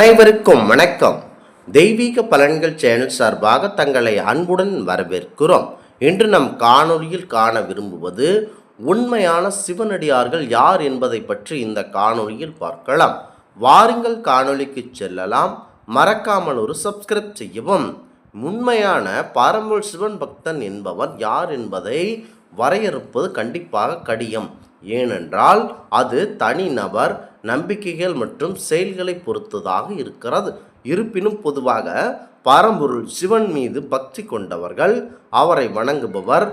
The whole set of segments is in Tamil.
அனைவருக்கும் வணக்கம். தெய்வீக பலன்கள் சேனல் சார்பாக தங்களை அன்புடன் வரவேற்கிறோம். இன்று நம் காணொளியில் காண விரும்புவது உண்மையான சிவனடியார்கள் யார் என்பதை பற்றி இந்த காணொளியில் பார்க்கலாம். வாருங்கள் காணொளிக்கு செல்லலாம். மறக்காமல் ஒரு சப்ஸ்கிரைப் செய்யவும். உண்மையான பாரம்பரிய சிவன் பக்தன் என்பவன் யார் என்பதை வரையறுப்பது கண்டிப்பாக கடினம். ஏனென்றால் அது தனிநபர் நம்பிக்கைகள் மற்றும் செயல்களை பொறுத்ததாக இருக்கிறது. இருப்பினும் பொதுவாக பரம்பொருள் சிவன் மீது பக்தி கொண்டவர்கள் அவரை வணங்குபவர்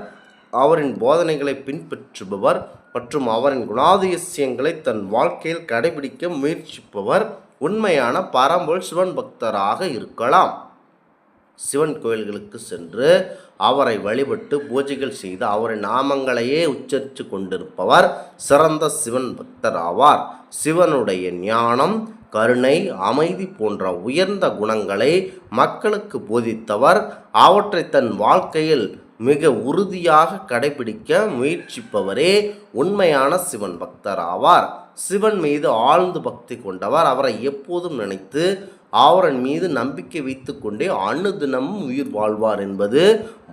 அவரின் போதனைகளை பின்பற்றுபவர் மற்றும் அவரின் குணாதிசயங்களை தன் வாழ்க்கையில் கடைபிடிக்க முயற்சிப்பவர் உண்மையான பரம்பொருள் சிவன் பக்தராக இருக்கலாம். சிவன் கோயில்களுக்கு சென்று அவரை வழிபட்டு பூஜைகள் செய்து அவரின் நாமங்களையே உச்சரித்து கொண்டிருப்பவர் சிறந்த சிவன் பக்தர் ஆவார். சிவனுடைய ஞானம் கருணை அமைதி போன்ற உயர்ந்த குணங்களை மக்களுக்கு போதித்தவர் அவற்றை தன் வாழ்க்கையில் மிக உறுதியாக கடைபிடிக்க முயற்சிப்பவரே உண்மையான சிவன் பக்தர் ஆவார் சிவன் மீது ஆழ்ந்து பக்தி கொண்டவர். அவரை எப்போதும் நினைத்து அவரன் மீது நம்பிக்கை வைத்துக்கொண்டே அணுதினமும் உயிர் வாழ்வார் என்பது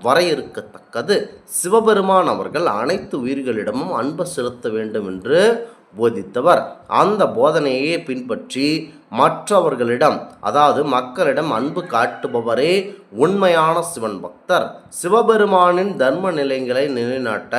வரையறுக்கத்தக்கது. சிவபெருமான் அவர்கள் அனைத்து உயிர்களிடமும் அன்பு செலுத்த வேண்டும் என்று போதித்தவர். அந்த போதனையை பின்பற்றி மற்றவர்களிடம் அதாவது மக்களிடம் அன்பு காட்டுபவரே உண்மையான சிவன் பக்தர். சிவபெருமானின் தர்ம நிலைங்களை நிலைநாட்ட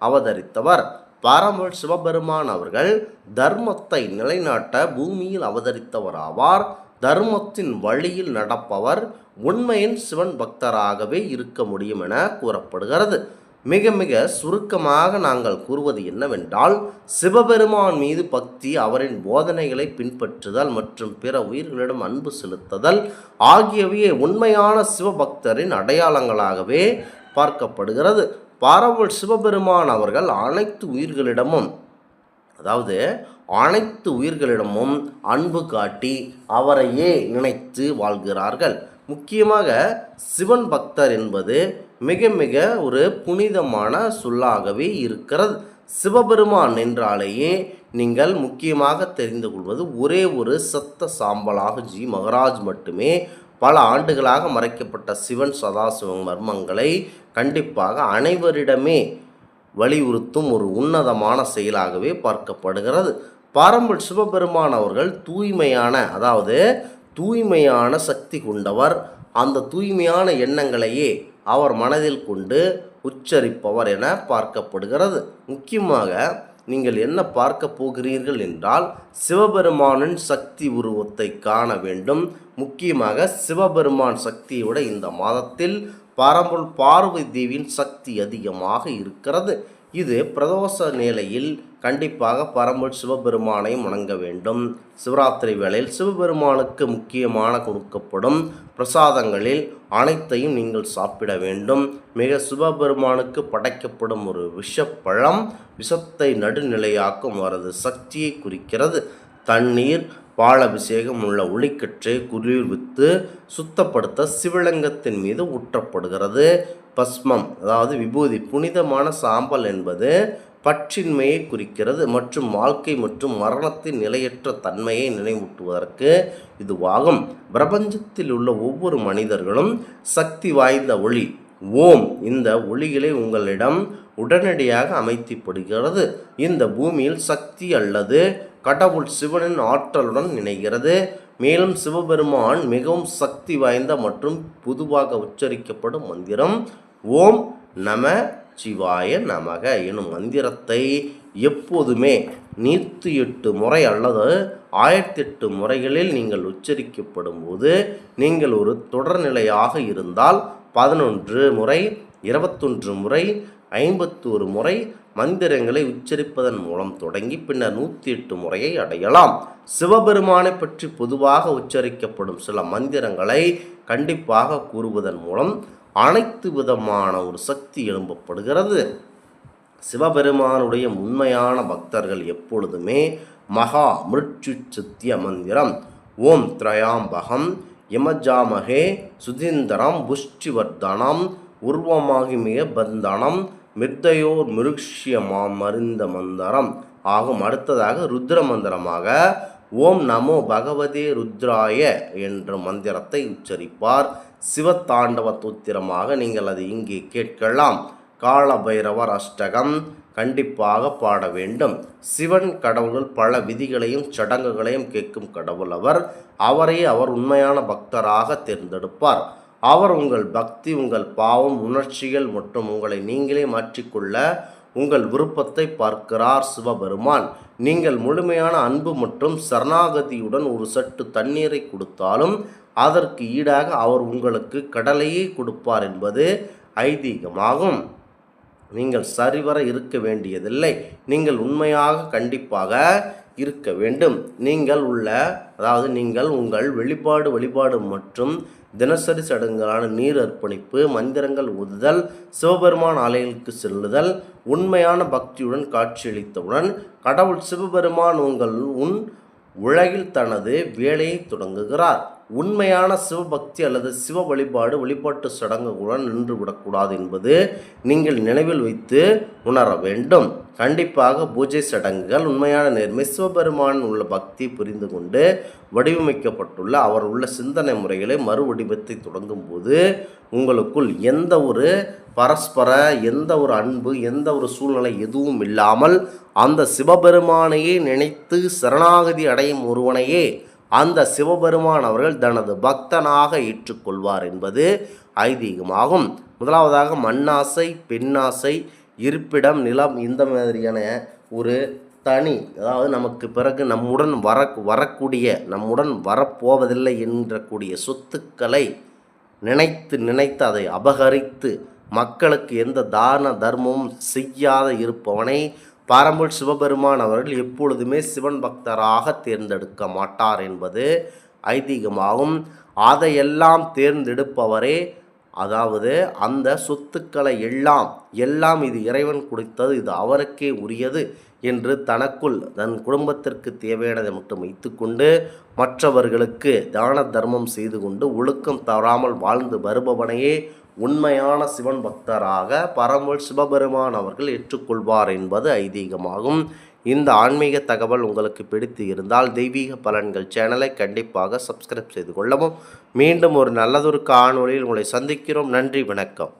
அவதரித்தவர். பரம சிவபெருமான் அவர்கள் தர்மத்தை நிலைநாட்ட பூமியில் அவதரித்தவராவார். தர்மத்தின் வழியில் நடப்பவர் உண்மையின் சிவன் பக்தராகவே இருக்க முடியும் என கூறப்படுகிறது. மிக மிக சுருக்கமாக நாங்கள் கூறுவது என்னவென்றால் சிவபெருமான் மீது பக்தி அவரின் போதனைகளை பின்பற்றுதல் மற்றும் பிற உயிர்களிடம் அன்பு செலுத்துதல் ஆகியவையே உண்மையான சிவபக்தரின் அடையாளங்களாகவே பார்க்கப்படுகிறது. பரவல் சிவபெருமான் அவர்கள் அனைத்து உயிர்களிடமும் அதாவது அனைத்து உயிர்களிடமும் அன்பு காட்டி அவரையே நினைத்து வாழ்கிறார்கள். முக்கியமாக சிவன் பக்தர் என்பது மிக மிக ஒரு புனிதமான சொல்லாகவே இருக்கிறது. சிவபெருமான் என்றாலேயே நீங்கள் முக்கியமாக தெரிந்து கொள்வது ஒரே ஒரு சத்த சாம்பலாக ஜி. மகராஜ் மட்டுமே பல ஆண்டுகளாக மறைக்கப்பட்ட சிவன் சதாசிவம் மர்மங்களை கண்டிப்பாக அனைவரிடமே வலியுறுத்தும் ஒரு உன்னதமான செயலாகவே பார்க்கப்படுகிறது. பாரம்பரிய சிவபெருமான் அவர்கள் தூய்மையான அதாவது தூய்மையான சக்தி கொண்டவர். அந்த தூய்மையான எண்ணங்களையே அவர் மனதில் கொண்டு உச்சரிப்பவர் என பார்க்கப்படுகிறது. முக்கியமாக நீங்கள் என்ன பார்க்க போகிறீர்கள் என்றால் சிவபெருமானின் சக்தி உருவத்தை காண வேண்டும். முக்கியமாக சிவபெருமான் சக்தியை விட இந்த மாதத்தில் பரம்பல் பார்வதி தேவியின் சக்தி அதிகமாக இருக்கிறது. இது பிரதோஷ நிலையில் கண்டிப்பாக பரம்பல் சிவபெருமானை வணங்க வேண்டும். சிவராத்திரி வேளையில் சிவபெருமானுக்கு முக்கியமான கொடுக்கப்படும் பிரசாதங்களில் அனைத்தையும் நீங்கள் சாப்பிட வேண்டும். மிக சிவபெருமானுக்கு படைக்கப்படும் ஒரு விஷப்பழம் விஷத்தை நடுநிலையாக்கும் அவரது சக்தியை குறிக்கிறது. தண்ணீர் பாலபிஷேகம் உள்ள ஒளிக்கற்றை குளிர்வித்து சுத்தப்படுத்த சிவலிங்கத்தின் மீது ஊற்றப்படுகிறது. பஸ்மம் அதாவது விபூதி புனிதமான சாம்பல் என்பது பற்றின்மையை குறிக்கிறது மற்றும் வாழ்க்கை மற்றும் மரணத்தின் நிலையற்ற தன்மையை நினைவூட்டுவதற்கு இதுவாகும். பிரபஞ்சத்தில் உள்ள ஒவ்வொரு மனிதர்களும் சக்தி வாய்ந்த ஒளி ஓம் இந்த ஒளிகளை உங்களிடம் உடனடியாக அமைத்திப்படுகிறது. இந்த பூமியில் சக்தி அல்லது கடவுள் சிவனின் ஆற்றலுடன் இணைகிறது. மேலும் சிவபெருமான் மிகவும் சக்தி வாய்ந்த மற்றும் பொதுவாக உச்சரிக்கப்படும் மந்திரம். ஓம் நம சிவாய நமக எனும் மந்திரத்தை எப்போதுமே நூற்றி எட்டு முறை அல்லது ஆயிரத்தி எட்டு முறைகளில் நீங்கள் உச்சரிக்கப்படும் போது நீங்கள் ஒரு தொடர்நிலையாக இருந்தால் பதினொன்று முறை இருபத்தொன்று முறை ஐம்பத்தோரு முறை மந்திரங்களை உச்சரிப்பதன் மூலம் தொடங்கி பின்னர் நூற்றி எட்டு முறையை அடையலாம். சிவபெருமானை பற்றி பொதுவாக உச்சரிக்கப்படும் சில மந்திரங்களை கண்டிப்பாக கூறுவதன் மூலம் அனைத்து விதமான ஒரு சக்தி எழும்பப்படுகிறது. சிவபெருமானுடைய உண்மையான பக்தர்கள் எப்பொழுதுமே மகா மிருட்சு சத்திய மந்திரம் ஓம் திரயாம்பகம் யமஜாமகே சுதீந்திரம் புஷ்டிவர்தனம் உருவமாகிமிய பந்தனம் மித்தையோர் மிருக்ஷியமா மருந்த மந்திரம். ஆகும். அடுத்ததாக ருத்ர மந்திரமாக ஓம் நமோ பகவதே ருத்ராய என்ற மந்திரத்தை உச்சரிப்பார். சிவத்தாண்டவ தூத்திரமாக நீங்கள் அதை இங்கே கேட்கலாம். கால பைரவர் அஷ்டகம் கண்டிப்பாக பாட வேண்டும். சிவன் கடவுள்கள் பல விதிகளையும் சடங்குகளையும் கேட்கும் கடவுள் அவர். அவரே அவர் உண்மையான பக்தராக தேர்ந்தெடுப்பார். அவர் உங்கள் பக்தி உங்கள் பாவம் உணர்ச்சிகள் மற்றும் உங்களை நீங்களே மாற்றிக்கொள்ள உங்கள் விருப்பத்தை பார்க்கிறார் சிவபெருமான். நீங்கள் முழுமையான அன்பு மற்றும் சரணாகதியுடன் ஒரு சட்டு தண்ணீரை கொடுத்தாலும் அதற்கு ஈடாக அவர் உங்களுக்கு கடலையே கொடுப்பார் என்பது ஐதீகமாகும். நீங்கள் சரிவர இருக்க வேண்டியதில்லை. நீங்கள் உண்மையாக கண்டிப்பாக இருக்க வேண்டும். நீங்கள் உள்ள அதாவது நீங்கள் உங்கள் வெளிப்பாடு வழிபாடு மற்றும் தினசரி சடங்குகளான நீர் அர்ப்பணிப்பு மந்திரங்கள் ஊதுதல் சிவபெருமான் ஆலயங்களுக்கு செல்லுதல் உண்மையான பக்தியுடன் காட்சியளித்தவுடன் கடவுள் சிவபெருமான் உங்கள் உன் உலகில் தனது வேலையை தொடங்குகிறார். உண்மையான சிவபக்தி அல்லது சிவ வழிபாடு வழிபாட்டு சடங்குகளுடன் நின்றுவிடக்கூடாது என்பது நீங்கள் நினைவில் வைத்து உணர வேண்டும். கண்டிப்பாக பூஜை சடங்குகள் உண்மையான நேர்மை சிவபெருமான் உள்ள பக்தி புரிந்து கொண்டு வடிவமைக்கப்பட்டுள்ள அவர் உள்ள சிந்தனை முறைகளை மறுவடிவத்தை தொடங்கும் போது உங்களுக்குள் எந்த ஒரு பரஸ்பர எந்த ஒரு அன்பு எந்த ஒரு சூழ்நிலை எதுவும் இல்லாமல் அந்த சிவபெருமானையே நினைத்து சரணாகதி அடையும் ஒருவனையே அந்த சிவபெருமான் அவர்கள் தனது பக்தனாக ஏற்றுக்கொள்வார் என்பது ஐதீகமாகும். முதலாவதாக மண்ணாசை பெண்ணாசை இருப்பிடம் நிலம் இந்த மாதிரியான ஒரு தனி அதாவது நமக்கு பிறகு நம்முடன் வர வரக்கூடிய நம்முடன் வரப்போவதில்லை என்ற கூடிய சொத்துக்களை நினைத்து நினைத்து அதை அபகரித்து மக்களுக்கு எந்த தான தர்மமும் செய்யாத இருப்பவனை பாரம்பல் சிவபெருமான் அவர்கள் எப்பொழுதுமே சிவன் பக்தராக தேர்ந்தெடுக்க மாட்டார் என்பது ஐதீகமாகும். அதையெல்லாம் தேர்ந்தெடுப்பவரே அதாவது அந்த சொத்துக்களை எல்லாம் எல்லாம் இது இறைவன் கொடுத்தது இது அவருக்கே உரியது என்று தனக்குள் தன் குடும்பத்திற்கு தேவையானதை மட்டும் வைத்துக்கொண்டு மற்றவர்களுக்கு தான தர்மம் செய்து கொண்டு ஒழுக்கம் தவறாமல் வாழ்ந்து வருபவனையே உண்மையான சிவன் பக்தராக பரம்பல் சிவபெருமான் அவர்கள் ஏற்றுக்கொள்வார் என்பது ஐதீகமாகும். இந்த ஆன்மீக தகவல் உங்களுக்கு பிடித்து இருந்தால் தெய்வீக பலன்கள் சேனலை கண்டிப்பாக சப்ஸ்கிரைப் செய்து கொள்ளவும். மீண்டும் ஒரு நல்லதொரு காணொளியில் உங்களை சந்திக்கிறோம். நன்றி வணக்கம்.